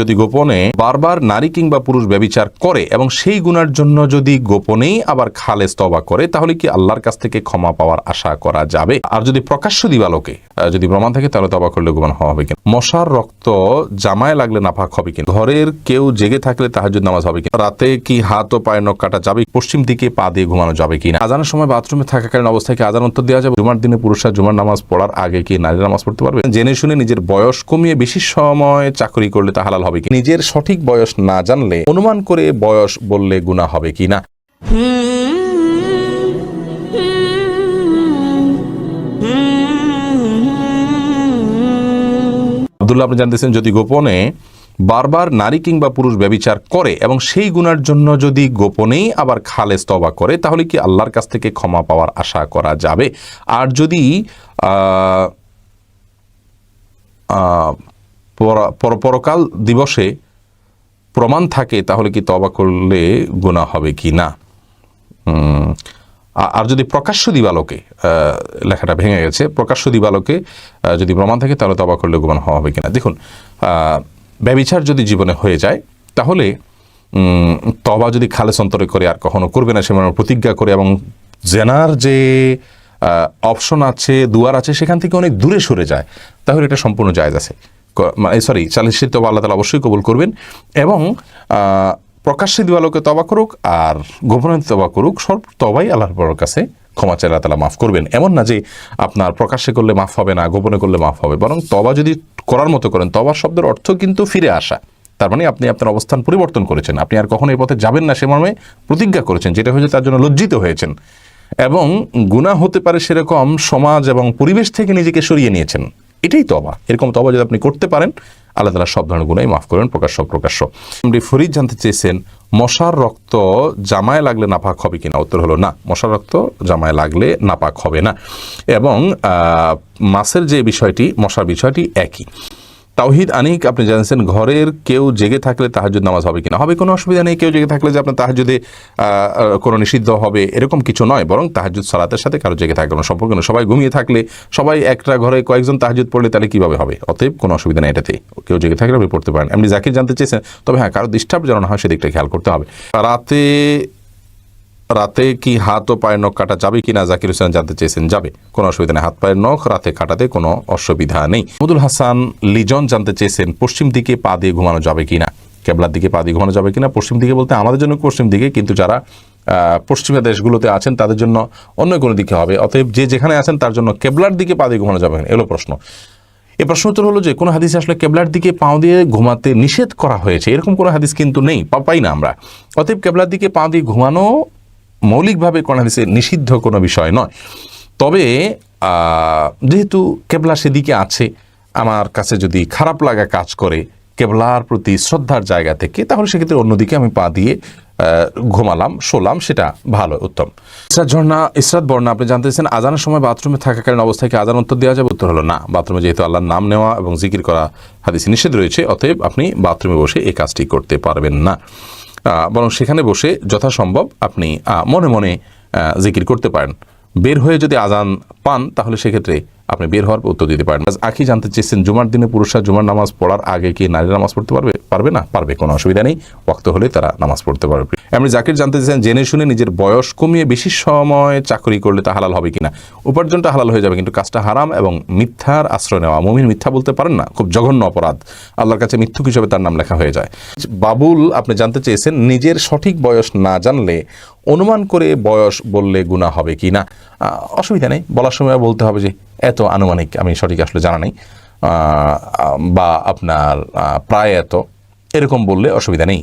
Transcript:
যদি গোপনে বারবার নারী কিংবা পুরুষ ব্যবিচার করে এবং সেই গুণার জন্য যদি গোপনেই আবার খালেজ তবা করে, তাহলে কি আল্লাহর কাছ থেকে ক্ষমা পাওয়ার আশা করা যাবে? আর যদি প্রকাশ্য দিবালোকে যদি প্রমাণ থাকে, তাহলে তবা করলে গোপন হওয়া হবে কিনা? মশার রক্ত জামায় লাগলে নাফাক হবে কিনা? ঘরের কেউ জেগে থাকলে তাহাজুদ নামাজ হবে কিনা? রাতে কি হাত ও পায়ের নখ কাটা যাবে? পশ্চিম দিকে পা দিয়ে ঘুমানো যাবে কিনা? আজানের সময় বাথরুমে থাকাকালীন অবস্থায় কি আজান উত্তর দেওয়া যাবে? জুমার দিনে পুরুষরা জুমার নামাজ পড়ার আগে কি নারী নামাজ পড়তে পারবে? জেনে শুনে নিজের বয়স কমিয়ে বেশি সময় চাকরি করলে তা হবে কি? নিজের সঠিক বয়স না জানলে অনুমান করে বয়স বললে গুণা হবে কি না? আব্দুল্লাহ, আপনি জানতেছেন যদি গোপনে বারবার নারী কিংবা পুরুষ ব্যবিচার করে এবং সেই গুণার জন্য যদি গোপনেই আবার খালেজ তবা করে, তাহলে কি আল্লাহর কাছ থেকে ক্ষমা পাওয়ার আশা করা যাবে? আর যদি আহ, আহ, পর- পর- পরকাল দিবসে প্রমাণ থাকে তাহলে কি তবা করলে গুণা হবে কি না? আর যদি প্রকাশ্য দিবালোকে লেখাটা ভেঙে গেছে প্রকাশ্য দিবালোকে যদি প্রমাণ থাকে তাহলে তবা করলে হওয়া হবে কিনা? দেখুন ব্যবিচার যদি জীবনে হয়ে যায় তাহলে তবা যদি খালেস অন্তরে করে আর কখনো করবে না সে মানে প্রতিজ্ঞা করে এবং জেনার যে অপশন আছে দুয়ার আছে সেখান থেকে অনেক দূরে সরে যায় তাহলে এটা সম্পূর্ণ জায়জ আছে। সরি চালিশিত তবা আল্লাহ তালা অবশ্যই কবুল করবেন এবং প্রকাশ্যে দিবালোকে তবা করুক আর গোপনে তবা করুক, সব তবাই আল্লাহর কাছে ক্ষমা চাই আল্লাহ তালা মাফ করবেন। এমন না যে আপনার প্রকাশ্যে করলে মাফ হবে না, গোপনে করলে মাফ হবে, বরং তবা যদি করার মতো করেন তবা শব্দের অর্থ কিন্তু ফিরে আসা। তার মানে আপনি আপনার অবস্থান পরিবর্তন করেছেন, আপনি আর কখনো এই পথে যাবেন না, সে মর্মে প্রতিজ্ঞা করেছেন, যেটা হয়েছে তার জন্য লজ্জিত হয়েছেন। এবং গুণা হতে পারে সেরকম সমাজ এবং পরিবেশ থেকে নিজেকে সরিয়ে নিয়েছেন। এটাই তবা। এরকম তবা যদি আপনি করতে পারেন, আল্লাহ তালা সব ধরনের গুণাই মাফ করেন, প্রকাশ্য প্রকাশ্য আপনি ফরিদ জানতে চেয়েছেন, মশার রক্ত জামায় লাগলে নাপাক হবে কিনা? উত্তর হলো না, মশার রক্ত জামায় লাগলে নাপাক হবে না। এবং মাছের যে বিষয়টি, মশার বিষয়টি একই। তাওহিদ আনিক, আপনি জানছেন ঘরের কেউ জেগে থাকলে তাহাজুদ নামাজ হবে কিনা? হবে, কোনো অসুবিধা নেই। কেউ জেগে থাকলে যে আপনার তাহাজুদে কোনো নিষিদ্ধ হবে, এরকম কিছু নয়। বরং তাহাজুদ সালাতের সাথে কারও জেগে থাকলে, কোনো সম্পর্ক নেই। সবাই ঘুমিয়ে থাকলে, সবাই একটা ঘরে কয়েকজন তাহাজুদ পড়লে তাহলে কীভাবে হবে? অতএব কোনো অসুবিধা নেই এটাতে। কেউ জেগে থাকলে আপনি পড়তে পারেন। আপনি জাকির জানতে চেয়েছেন, তবে হ্যাঁ কারও ডিস্টার্ব যেন না হয়, সেদিকটা খেয়াল করতে হবে। রাতে রাতে কি হাত ও পায়ের নখ কাটা যাবে কিনা জাকির হোসেন জানতে চেয়েছেন, যাবে। কোনো অসুবিধা নেই, হাত পায়ের নখ, রাতে কাটাতে কোনো অসুবিধা নেই। মদুল হাসান লিজন জানতে চেয়েছেন, পশ্চিম দিকে পা দিয়ে ঘুমানো যাবে কিনা? কেবলার দিকে পা দিয়ে ঘুমানো যাবে কিনা? পশ্চিম দিকে বলতে আমাদের জন্য পশ্চিম দিকে, কিন্তু যারা পশ্চিমা দেশগুলোতে আছেন, তাদের জন্য অন্য কোনো দিকে হবে। অতএব যে যেখানে আছেন, তার জন্য কেবলার দিকে পা দিয়ে ঘুমানো যাবে এলো প্রশ্ন। এ প্রশ্ন উত্তর হলো যে, কোনো হাদিস আসলে কেবলার দিকে পাও দিয়ে ঘুমাতে নিষেধ করা হয়েছে? এরকম কোনো হাদিস কিন্তু নেই, পা- পাই না আমরা। অতএব কেবলার দিকে পা দিয়ে ঘুমানো মৌলিকভাবে কোনো হাদিসে নিষিদ্ধ কোনো বিষয় নয়। তবে যেহেতু কেবলা সেদিকে আছে, আমার কাছে যদি খারাপ লাগা কাজ করে, কেবলার প্রতি শ্রদ্ধার জায়গা থেকে, তাহলে সেক্ষেত্রে অন্যদিকে আমি পা দিয়ে ঘুমালাম, শোলাম, সেটা ভালো, উত্তম। ইসরাত ঝর্ণা, ইসরাত বর্ণা, আপনি জানতে চাইছেন, আজানের সময় বাথরুমে থাকাকালীন অবস্থায় কি আজান উত্তর দেওয়া যাবে? উত্তর হলো না। বাথরুমে যেহেতু আল্লাহর নাম নেওয়া এবং জিকির করা হাদিসে নিষেধ রয়েছে, অতএব আপনি বাথরুমে বসে এই কাজটি করতে পারবেন না। বরং সেখানে বসে যথাসম্ভব আপনি মনে মনে জিকির করতে পারেন। বের হয়ে যদি আজান পান, তাহলে সেক্ষেত্রে আপনি বের হওয়ার উত্তর দিতে পারেন। আখি জানতে চেয়েছেন, জুমার দিনে পুরুষরা জুমার নামাজ পড়ার আগে কি নারী নামাজ পড়তে পারবে? পারবে না? পারবে, কোনো অসুবিধা নেই। ওক্ত হলে তারা নামাজ পড়তে পারবে। এমনি জাকির জানতে চেয়েছেন জেনে শুনে নিজের বয়স কমিয়ে বেশি সময় চাকরি করলে তা হালাল হবে কিনা? উপার্জনটা হালাল হয়ে যাবে, কিন্তু কাজটা হারাম এবং মিথ্যার আশ্রয় নেওয়া। মমিন মিথ্যা বলতে পারেন না, খুব জঘন্য অপরাধ। আল্লাহর কাছে মিথ্যুক হিসেবে তার নাম লেখা হয়ে যায়। বাবুল, আপনি জানতে চেয়েছেন, নিজের সঠিক বয়স না জানলে অনুমান করে বয়স বললে গুণা হবে কি না অসুবিধা নেই, বলার সময় বলতে হবে যে, এত আনুমানিক, আমি সঠিক আসলে জানা নেই। বা আপনার প্রায় এত, এরকম বললে অসুবিধা নেই।